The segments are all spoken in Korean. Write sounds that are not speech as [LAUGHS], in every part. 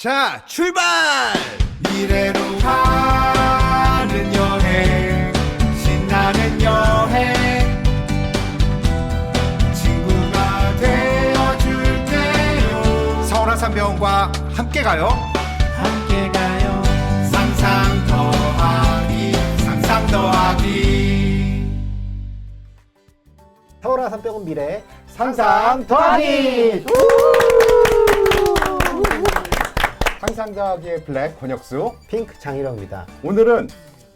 자, 출발! 미래로 가는 여행 신나는 여행 친구가 되어줄게요 서울한산병원과 함께 가요. 함께 가요 상상 더하기 상상 더하기 서울아 산병원 미래 상상 더하기! 상상 더하기의 블랙 권혁수. 핑크 장희령입니다. 오늘은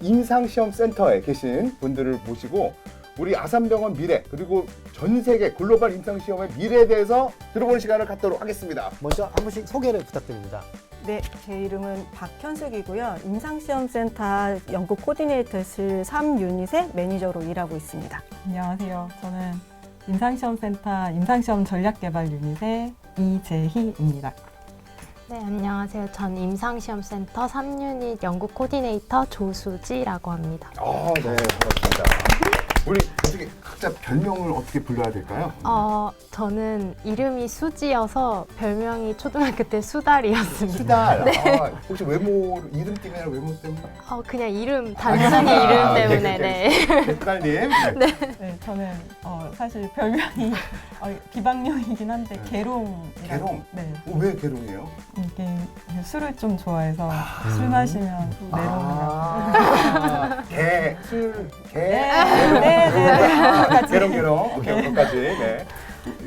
임상시험 센터에 계신 분들을 모시고 우리 아산병원 미래 그리고 전 세계 글로벌 임상시험의 미래에 대해서 들어보는 시간을 갖도록 하겠습니다. 먼저 한 분씩 소개를 부탁드립니다. 네, 제 이름은 박현숙이고요. 임상시험센터 연구 코디네이터실 3유닛의 매니저로 일하고 있습니다. 안녕하세요. 저는 임상시험센터 임상시험 전략개발 유닛의 이재희입니다. 네, 안녕하세요. 전 임상시험센터 3유닛 연구 코디네이터 조수지라고 합니다. 아, 네, 반갑습니다. 우리 어떻게 각자 별명을 어떻게 불러야 될까요? 어, 저는 이름이 수지여서 별명이 초등학교 때 수달이었습니다. 수달. 아, 혹시 외모 이름 때문에 아니라 외모 때문에? 어, 그냥 이름, 단순히 이름 아, 오케이, 때문에, 오케이. 네. 네, 수달님. [LAUGHS] 네. 네, 저는 어, 사실 별명이 어, 비방용이긴 한데 개롱이라고. 개롱? 네, 어, 왜 개롱이에요? 이게 술을 좀 좋아해서 술 마시면 내롱이라고. 아, 개, 술, 개, 네, 개롱. 네, 네, 아, 개롱, 개롱. 오케이, 거기까지. 네.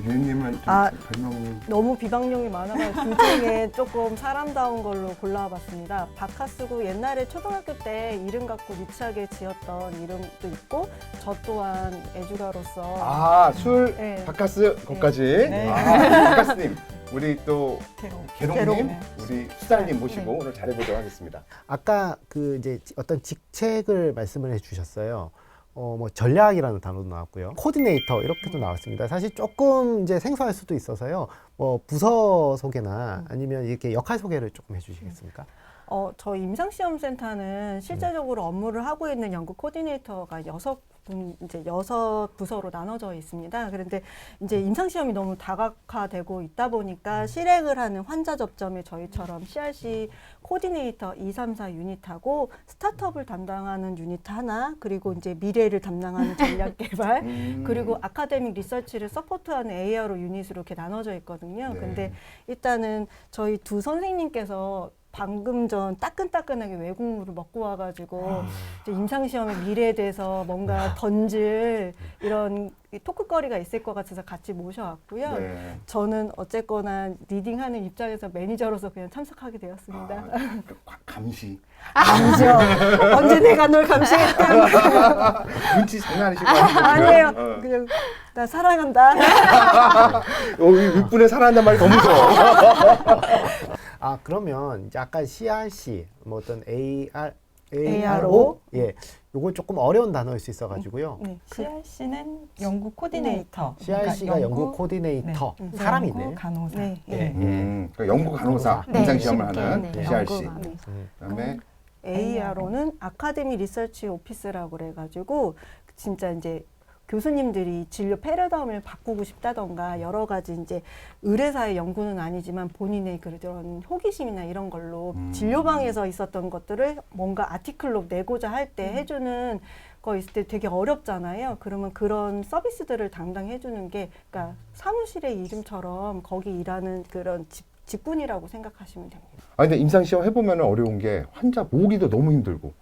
유님은 좀 아. 별명이 너무 비방용이 많아서 그 중에 조금 사람다운 걸로 골라봤습니다. 바카스고 옛날에 초등학교 때 이름 갖고 유치하게 지었던 이름도 있고 저 또한 애주가로서 아, 술, 네. 바카스, 거기까지. 네. 아, 바카스님. 우리 또 개롱. 개롱님, 개롱, 네. 우리 수달님 모시고 오늘 잘해보도록 하겠습니다. 아까 그 이제 어떤 직책을 말씀을 해주셨어요. 어, 뭐 전략이라는 단어도 나왔고요. 코디네이터 이렇게도 나왔습니다. 사실 조금 이제 생소할 수도 있어서요. 뭐 부서 소개나 아니면 이렇게 역할 소개를 조금 해주시겠습니까? 어, 저희 임상시험센터는 실제적으로 업무를 하고 있는 연구 코디네이터가 여섯 분, 이제 여섯 부서로 나눠져 있습니다. 그런데 이제 임상 시험이 너무 다각화되고 있다 보니까 실행을 하는 환자 접점에 저희처럼 CRC 코디네이터 2, 3, 4 유닛하고 스타트업을 담당하는 유닛 하나, 그리고 이제 미래를 담당하는 [LAUGHS] 전략 개발, 음. 그리고 아카데믹 리서치를 서포트하는 ARO 유닛으로 이렇게 나눠져 있거든요. 네. 근데 일단은 저희 두 선생님께서 방금 전 따끈따끈하게 외국물을 먹고 와가지고 이제 임상시험의 미래에 대해서 뭔가 던질 이런 이 토크거리가 있을 것 같아서 같이 모셔왔고요. 네. 저는 어쨌거나 리딩하는 입장에서 매니저로서 그냥 참석하게 되었습니다. 아, 그 과- 감시. 아니죠. 언제 내가 널 감시했다. 눈치 장난 아니실 거 아니에요? 아니에요. 어. 그냥 나 사랑한다. [LAUGHS] 어, 이 윗분에 살아난단 말이 더 무서워. [LAUGHS] 아 그러면 이제 아까 CRC 뭐 어떤 AR ARO? 예, 요건 조금 어려운 단어일 수 있어가지고요. 네. CRC는 연구 코디네이터. CRC가 그러니까 연구 코디네이터 네. 사람이 연구 있네요. 간호사. 네. 예, 네. 예. 음, 그러니까 연구 간호사 네, 임상 시험을 쉽게, 하는 네, CRC. 연구가. 네. 음. 그다음에 ARO는 아카데미 리서치 오피스라고 그래가지고 진짜 이제 교수님들이 진료 패러다임을 바꾸고 싶다던가 여러 가지 이제 의뢰사의 연구는 아니지만 본인의 그런 호기심이나 이런 걸로 음. 진료방에서 있었던 것들을 뭔가 아티클로 내고자 할 때 해주는 거 있을 때 되게 어렵잖아요. 그러면 그런 서비스들을 담당해주는 게 그러니까 사무실의 이름처럼 거기 일하는 그런 직, 직군이라고 생각하시면 됩니다. 아 근데 임상 시험 해보면 어려운 게 환자 모으기도 너무 힘들고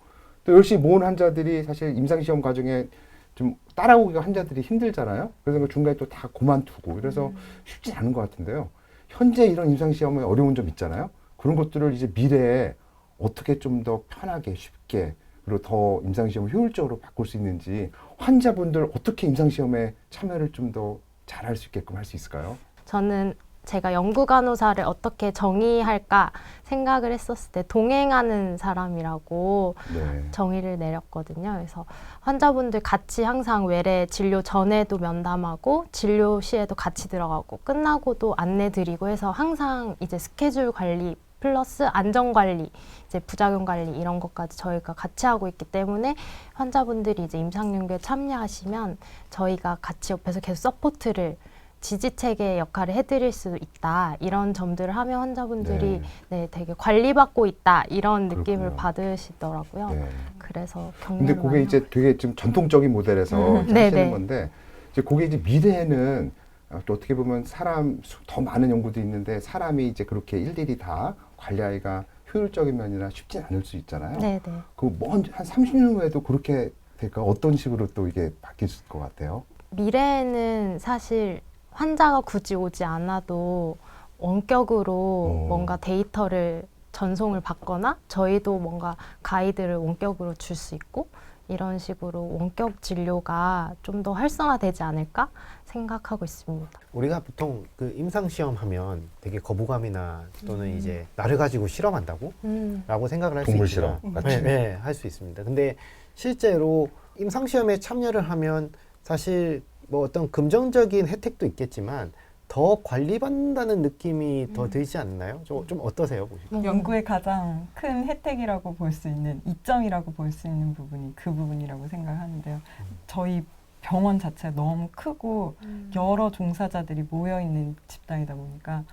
또 열심히 모은 환자들이 사실 임상 시험 과정에 좀 따라오기가 환자들이 힘들잖아요. 그래서 그 중간에 또 다 그만두고 그래서 쉽지 않은 것 같은데요. 현재 이런 임상시험에 어려운 점 있잖아요. 그런 것들을 이제 미래에 어떻게 좀 더 편하게 쉽게 그리고 더 임상시험을 효율적으로 바꿀 수 있는지 환자분들 어떻게 임상시험에 참여를 좀 더 잘할 수 있게끔 할 수 있을까요? 저는 제가 연구 간호사를 어떻게 정의할까 생각을 했었을 때 동행하는 사람이라고 네. 정의를 내렸거든요. 그래서 환자분들 같이 항상 외래 진료 전에도 면담하고 진료 시에도 같이 들어가고 끝나고도 안내 드리고 해서 항상 이제 스케줄 관리 플러스 안전 관리, 이제 부작용 관리 이런 것까지 저희가 같이 하고 있기 때문에 환자분들이 이제 임상 연구에 참여하시면 저희가 같이 옆에서 계속 서포트를 지지 체계 역할을 해드릴 수 있다 이런 점들을 하면 환자분들이 네. 네, 되게 관리받고 있다 이런 느낌을 그렇군요. 받으시더라고요. 네. 그래서 근데 그게 많이 이제 되게 좀 전통적인 모델에서 이제 네, 하시는 네. 건데 이제 그게 이제 미래에는 어, 또 어떻게 보면 사람 수- 더 많은 연구도 있는데 사람이 이제 그렇게 일일이 다 관리하기가 효율적인 면이라 쉽지 않을 수 있잖아요. 네네. 그먼한 30년 후에도 그렇게 될까? 어떤 식으로 또 이게 바뀔 것 같아요? 미래에는 사실 환자가 굳이 오지 않아도 원격으로 어. 뭔가 데이터를 전송을 받거나 저희도 뭔가 가이드를 원격으로 줄 수 있고 이런 식으로 원격 진료가 좀 더 활성화되지 않을까 생각하고 있습니다. 우리가 보통 그 임상 시험 하면 되게 거부감이나 또는 음. 이제 나를 가지고 실험한다고 음. 라고 생각을 할 수 동물 있지만 실험 같이. 네, 네, 할 수 있습니다. 근데 실제로 임상 시험에 참여를 하면 사실 뭐 어떤 금전적인 혜택도 있겠지만 더 관리받는다는 느낌이 더 들지 않나요? 좀, 좀 어떠세요, 보시면? 연구의 가장 큰 혜택이라고 볼 수 있는 이점이라고 볼 수 있는 부분이 그 부분이라고 생각하는데요. 저희 병원 자체가 너무 크고 여러 종사자들이 모여 있는 집단이다 보니까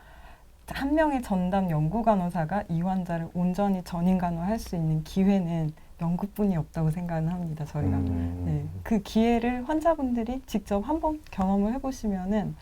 한 명의 전담 연구 간호사가 이 환자를 온전히 전인 간호할 수 있는 기회는 연구뿐이 없다고 생각은 합니다. 저희가 음. 네, 그 기회를 환자분들이 직접 한번 경험을 해보시면은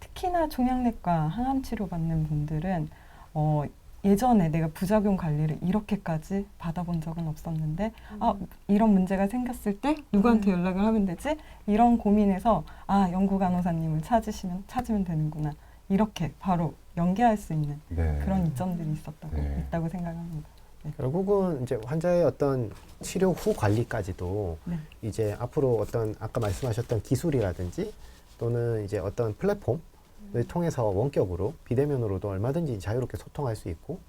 특히나 종양내과 항암 치료 받는 분들은 어, 예전에 내가 부작용 관리를 이렇게까지 받아본 적은 없었는데 아 이런 문제가 생겼을 때 누구한테 연락을 하면 되지 이런 고민에서 아 연구 간호사님을 찾으시면 찾으면 되는구나 이렇게 바로 연계할 수 있는 네. 그런 이점들이 있었다고 네. 있다고 생각합니다. 결국은 이제 환자의 어떤 치료 후 관리까지도 네. 이제 앞으로 어떤 아까 말씀하셨던 기술이라든지 또는 이제 어떤 플랫폼을 통해서 원격으로 비대면으로도 얼마든지 자유롭게 소통할 수 있고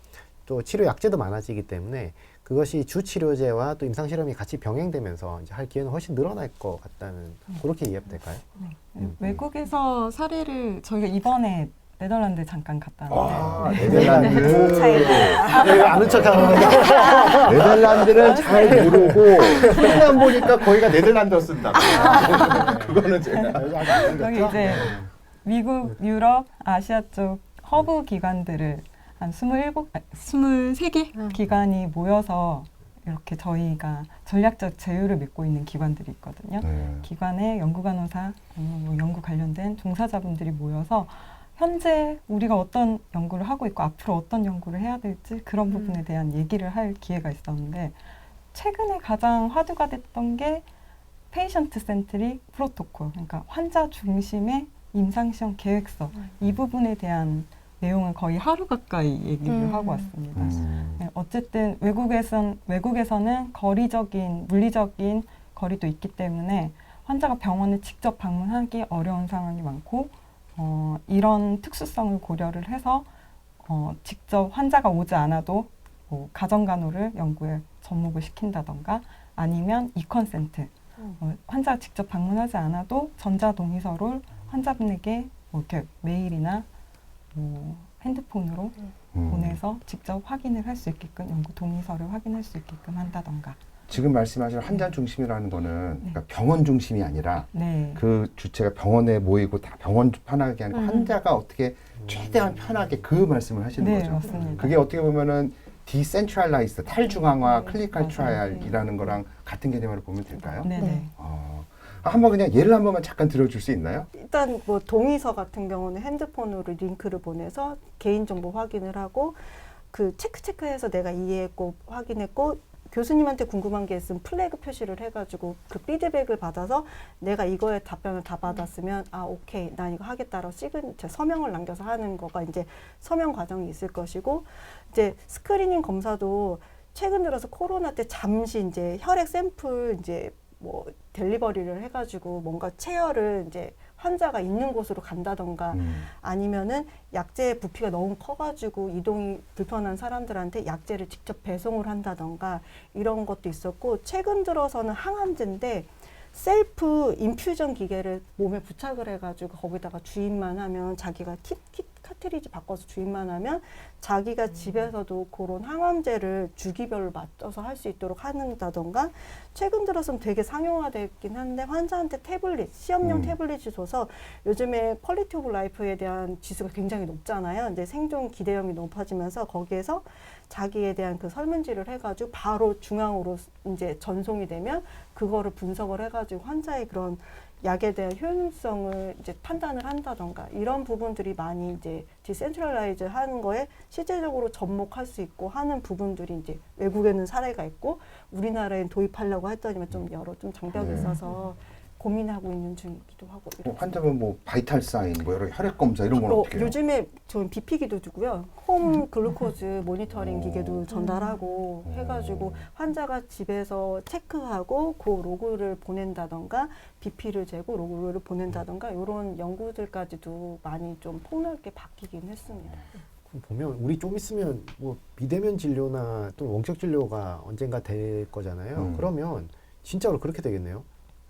또 치료 약제도 많아지기 때문에 그것이 주 치료제와 또 임상 실험이 같이 병행되면서 이제 할 기회는 훨씬 늘어날 것 같다는 그렇게 이해하면 될까요? 음. 외국에서 사례를 저희가 이번에 네덜란드 잠깐 갔다 아, 왔는데 네덜란드. 네, 아는 척하는 [LAUGHS] 네덜란드는 잘 모르고 film만 보니까 거기가 네덜란드 쓴다. 그거는 제가 여기 이제 미국, 유럽, 아시아 쪽 허브 기관들을 한 27, 아, 23개 음. 기관이 모여서 이렇게 저희가 전략적 제휴를 맺고 있는 기관들이 있거든요. 네. 기관의 연구 간호사, 아니면 뭐 연구 관련된 종사자분들이 모여서 현재 우리가 어떤 연구를 하고 있고 앞으로 어떤 연구를 해야 될지 그런 부분에 대한 얘기를 할 기회가 있었는데 최근에 가장 화두가 됐던 게 페이션트 센트릭 프로토콜, 그러니까 환자 중심의 임상시험 계획서 이 부분에 대한 내용을 거의 하루 가까이 얘기를 음. 하고 왔습니다. 음. 네, 어쨌든 외국에선 외국에서는 거리적인 물리적인 거리도 있기 때문에 환자가 병원에 직접 방문하기 어려운 상황이 많고 어, 이런 특수성을 고려를 해서 어, 직접 환자가 오지 않아도 뭐 가정간호를 연구에 접목을 시킨다던가 아니면 이컨센트 어, 환자가 직접 방문하지 않아도 전자동의서를 환자분에게 뭐 이렇게 메일이나 뭐 핸드폰으로 음. 보내서 직접 확인을 할 수 있게끔 연구 동의서를 확인할 수 있게끔 한다던가. 지금 말씀하신 환자 중심이라는 거는 네. 그러니까 병원 중심이 아니라 네. 그 주체가 병원에 모이고 다 병원 편하게 하는 거 음. 환자가 어떻게 최대한 편하게 그 말씀을 하시는 네, 거죠. 맞습니다. 그게 어떻게 보면은 디센트럴라이즈 탈중앙화 네, 맞아요. 트라이얼이라는 거랑 같은 개념으로 보면 될까요? 네, 네. 네. 어, 한번 그냥 예를 한 번만 잠깐 들어줄 수 있나요? 일단 뭐 동의서 같은 경우는 핸드폰으로 링크를 보내서 개인정보 확인을 하고 그 체크 체크해서 내가 이해했고 확인했고 교수님한테 궁금한 게 있으면 플래그 표시를 해가지고 그 피드백을 받아서 내가 이거에 답변을 다 받았으면 아 오케이. 난 이거 하겠다라고 시그니처 서명을 남겨서 하는 거가 이제 서명 과정이 있을 것이고 이제 스크리닝 검사도 최근 들어서 코로나 때 잠시 이제 혈액 샘플 이제 뭐 델리버리를 해가지고 뭔가 체열을 이제 환자가 있는 곳으로 간다던가 음. 아니면은 약재 부피가 너무 커가지고 이동이 불편한 사람들한테 약재를 직접 배송을 한다던가 이런 것도 있었고 최근 들어서는 항암제인데 셀프 인퓨전 기계를 몸에 부착을 해가지고 거기다가 주입만 하면 자기가 킷, 킷 카트리지 바꿔서 주입만 하면 자기가 집에서도 그런 항암제를 주기별로 맞춰서 할 수 있도록 하는다던가 최근 들어서는 되게 상용화됐긴 한데 환자한테 태블릿 시험용 음. 태블릿을 줘서 요즘에 퀄리티 오브 라이프에 대한 지수가 굉장히 높잖아요. 이제 생존 기대형이 높아지면서 거기에서 자기에 대한 그 설문지를 해가지고 바로 중앙으로 이제 전송이 되면 그거를 분석을 해가지고 환자의 그런 약에 대한 효율성을 이제 판단을 한다던가 이런 부분들이 많이 이제 디센트럴라이즈 하는 거에 실제적으로 접목할 수 있고 하는 부분들이 이제 외국에는 사례가 있고 우리나라엔 도입하려고 했더니만 좀 여러 좀 장벽이 네. 있어서 고민하고 있는 중이기도 하고 뭐. 환자분 뭐 바이탈 사인, 뭐 여러 혈액 검사 이런 건 어, 어떻게 해요? 요즘에 전 비피기도 주고요. 홈 글루코즈 모니터링 오. 기계도 전달하고 음. 해가지고 환자가 집에서 체크하고 그 로그를 보낸다던가 비피를 재고 로그를 보낸다던가 이런 연구들까지도 많이 좀 폭넓게 바뀌긴 했습니다. 보면 우리 좀 있으면 뭐 비대면 진료나 또 원격 진료가 언젠가 될 거잖아요. 음. 그러면 진짜로 그렇게 되겠네요.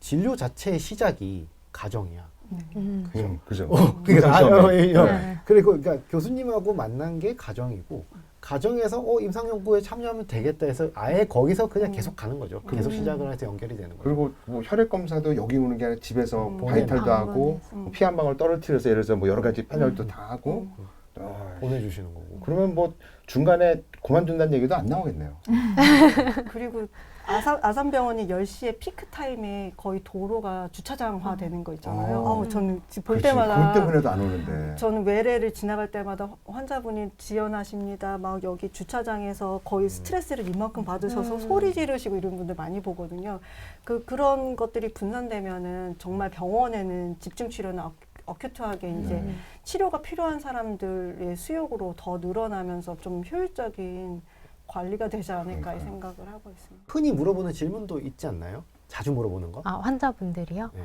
진료 자체의 시작이 가정이야. 음. 음, 그죠. 그러니까, 아. 어, 예, 어. 네. 그리고 그러니까 교수님하고 만난 게 가정이고 가정에서 어 임상 연구에 참여하면 되겠다 해서 아예 거기서 그냥 음. 계속 가는 거죠. 계속 음. 시작을 해서 연결이 되는 거죠. 그리고 뭐 혈액 검사도 여기 오는 게 아니라 집에서 음. 바이탈도 아, 하고 음. 피 한 방울 떨어뜨려서 예를 들어서 뭐 여러 가지 판열도 다 하고 음. 아, 보내주시는 거고. 그러면 뭐 중간에 그만둔다는 얘기도 안 나오겠네요. [LAUGHS] 그리고 아산, 아산병원이 10시에 피크 타임에 거의 도로가 주차장화 되는 거 있잖아요. 어. 아우, 저는 지금 볼 그렇지, 때마다 볼 때문에도 안 오는데. 저는 외래를 지나갈 때마다 환자분이 지연하십니다. 막 여기 주차장에서 거의 스트레스를 이만큼 받으셔서 음. 소리 지르시고 이런 분들 많이 보거든요. 그 그런 것들이 분산되면은 정말 병원에는 집중 치료나 어- 어큐트하게 이제 음. 치료가 필요한 사람들의 수요로 더 늘어나면서 좀 효율적인 관리가 되지 않을까 이 그러니까요. 생각을 하고 있습니다. 흔히 물어보는 질문도 있지 않나요? 자주 물어보는 거? 아, 환자분들이요? 네.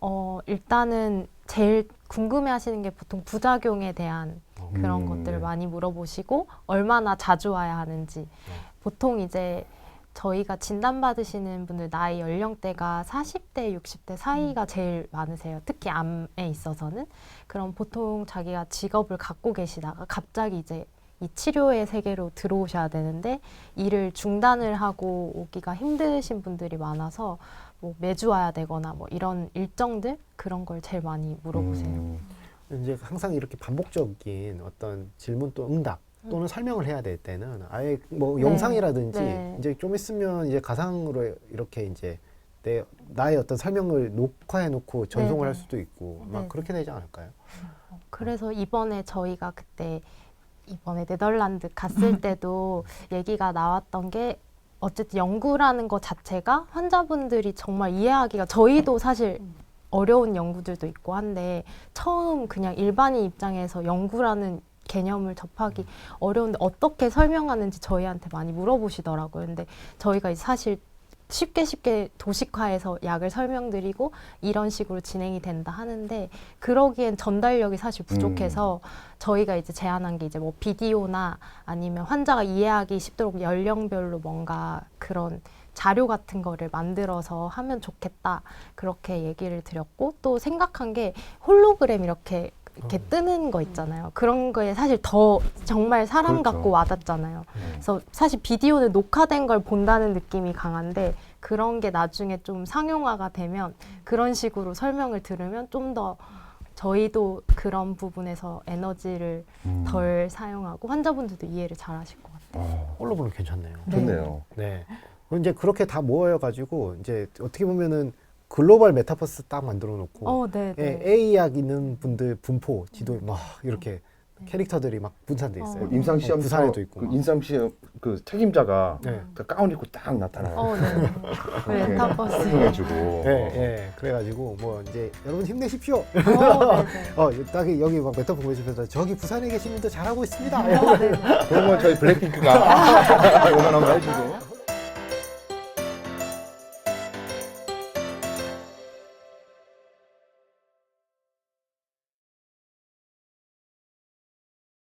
어, 일단은 제일 궁금해 하시는 게 보통 부작용에 대한 그런 음, 것들을 네. 많이 물어보시고 얼마나 자주 와야 하는지 보통 이제 저희가 진단받으시는 분들 나이 연령대가 40대, 60대 사이가 제일 많으세요. 특히 암에 있어서는. 그럼 보통 자기가 직업을 갖고 계시다가 갑자기 이제 이 치료의 세계로 들어오셔야 되는데 일을 중단을 하고 오기가 힘드신 분들이 많아서 뭐 매주 와야 되거나 뭐 이런 일정들 그런 걸 제일 많이 물어보세요. 음, 이제 항상 이렇게 반복적인 어떤 질문 또 응답 또는 설명을 해야 될 때는 아예 뭐 네. 영상이라든지 네. 이제 좀 있으면 이제 가상으로 이렇게 이제 내 나의 어떤 설명을 녹화해 놓고 전송을 네, 할 네. 수도 있고 막 네, 그렇게 되지 않을까요? 그래서 이번에 저희가 그때 이번에 네덜란드 갔을 [LAUGHS] 때도 얘기가 나왔던 게 어쨌든 연구라는 것 자체가 환자분들이 정말 이해하기가 저희도 사실 어려운 연구들도 있고 한데 처음 그냥 일반인 입장에서 연구라는 개념을 접하기 어려운데 어떻게 설명하는지 저희한테 많이 물어보시더라고요. 근데 저희가 사실 쉽게 쉽게 도식화해서 약을 설명드리고 이런 식으로 진행이 된다 하는데 그러기엔 전달력이 사실 부족해서 저희가 이제 제안한 게 이제 뭐 비디오나 아니면 환자가 이해하기 쉽도록 연령별로 뭔가 그런 자료 같은 거를 만들어서 하면 좋겠다 그렇게 얘기를 드렸고 또 생각한 게 홀로그램 이렇게 이렇게 어. 뜨는 거 있잖아요. 그런 거에 사실 더 정말 사람 그렇죠. 같고 와닿잖아요. 네. 그래서 사실 비디오는 녹화된 걸 본다는 느낌이 강한데 그런 게 나중에 좀 상용화가 되면 그런 식으로 설명을 들으면 좀 더 저희도 그런 부분에서 에너지를 음. 덜 사용하고 환자분들도 이해를 잘 하실 것 같아요. 어, 홀로 보면 괜찮네요. 좋네요. 네. 그럼 이제 그렇게 다 모여가지고 이제 어떻게 보면은 글로벌 메타버스 딱 만들어 놓고 어, 네, 예, 네. A 약 있는 분들 분포 지도 막 이렇게 캐릭터들이 막 분산돼 있어요. 어. 임상 시험 어, 부산에도 있고. 그 임상 시험 그 책임자가 네. 그 가운 입고 딱 나타나요. 어, 네. 그 [LAUGHS] 메타버스. 설명해주고. 예, 예. 그래가지고 뭐 이제 여러분 힘내십시오. 어, 네, 네. [LAUGHS] 어, 딱 여기 막 메타 보시면서 저기 부산에 계신 분들 잘하고 있습니다. 어, 네, 네. 그런 건 저희 블랙핑크가 [LAUGHS] 응원 한번 해주고.